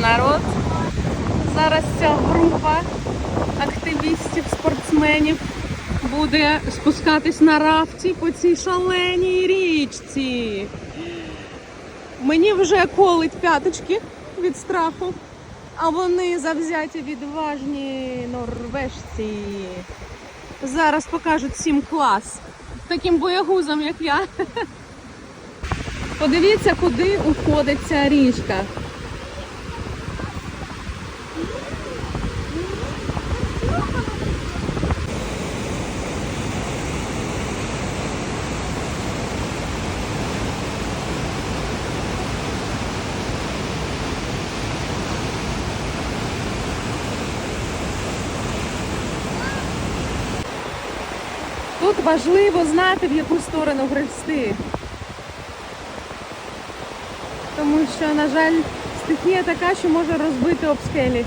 народ. Зараз ця група активістів, спортсменів буде спускатись на рафті по цій шаленій річці. Мені вже колить п'яточки від страху, а вони завзяті відважні норвежці. Зараз покажуть всім клас. Таким боягузом, як я. Подивіться, куди уходить ця річка. Тут важливо знати, в яку сторону грести. Тому що, на жаль, стихія така, що може розбити об скелі.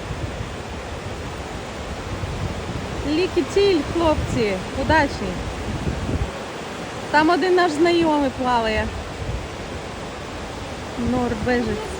Лікітіль, хлопці, удачі. Там один наш знайомий плаває. Норвежець.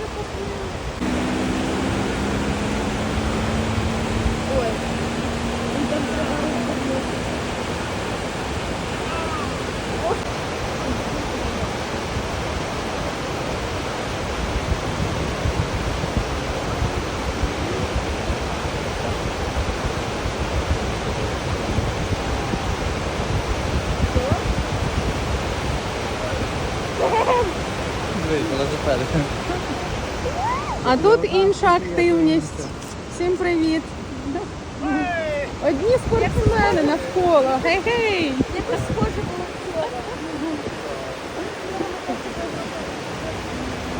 Велосипеди. А тут інша активність. Всім привіт. Одні спортсмени навколо. Гей-гей! Якось схоже було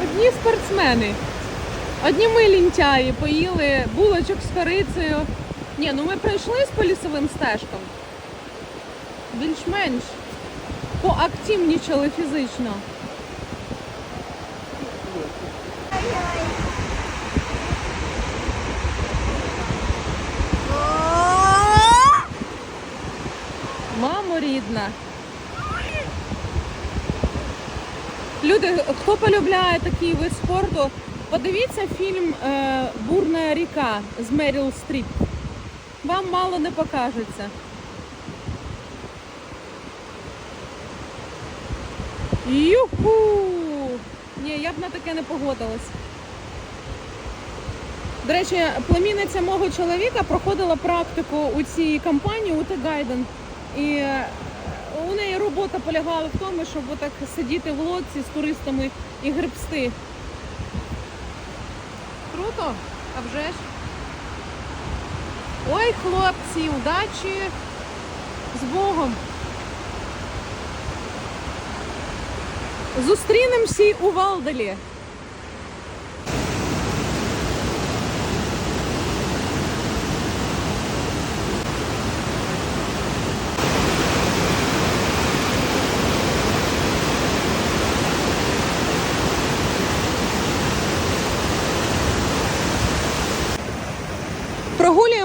Одні спортсмени. Одні ми лінтяї поїли булочок з корицею. Ні, ну ми пройшли по лісовим стежкам. Більш-менш поактивнічали фізично. Мамо. Люди, хто полюбляє такий вид спорту, подивіться фільм е, Бурна ріка з Меріл Стріп. Вам мало не покажеться. Юху! Ні, я б на таке не погодилась. До речі, племінниця мого чоловіка проходила практику у цій компанії у Гайден. І е, у неї робота полягала в тому, щоб отак сидіти в лодці з туристами і гребсти. Круто, а вже ж. Ой, хлопці, удачі з Богом. Зустрінемося у Валдалі.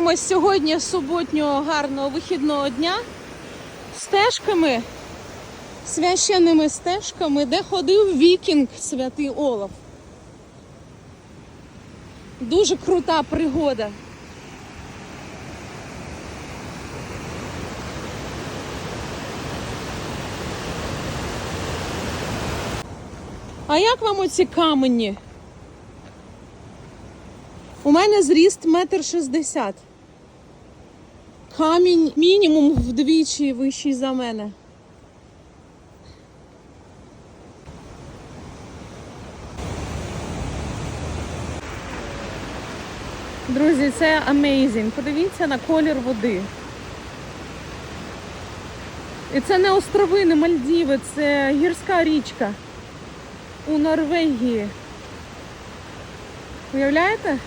Прогулюємось сьогодні суботнього гарного вихідного дня стежками, священними стежками, де ходив вікінг святий Олаф. Дуже крута пригода. А як вам оці камені? У мене зріст метр шістдесят. Камінь мінімум вдвічі вищий за мене. Друзі, це amazing. Подивіться на колір води. І це не острови, не Мальдіви, це гірська річка у Норвегії. Уявляєте?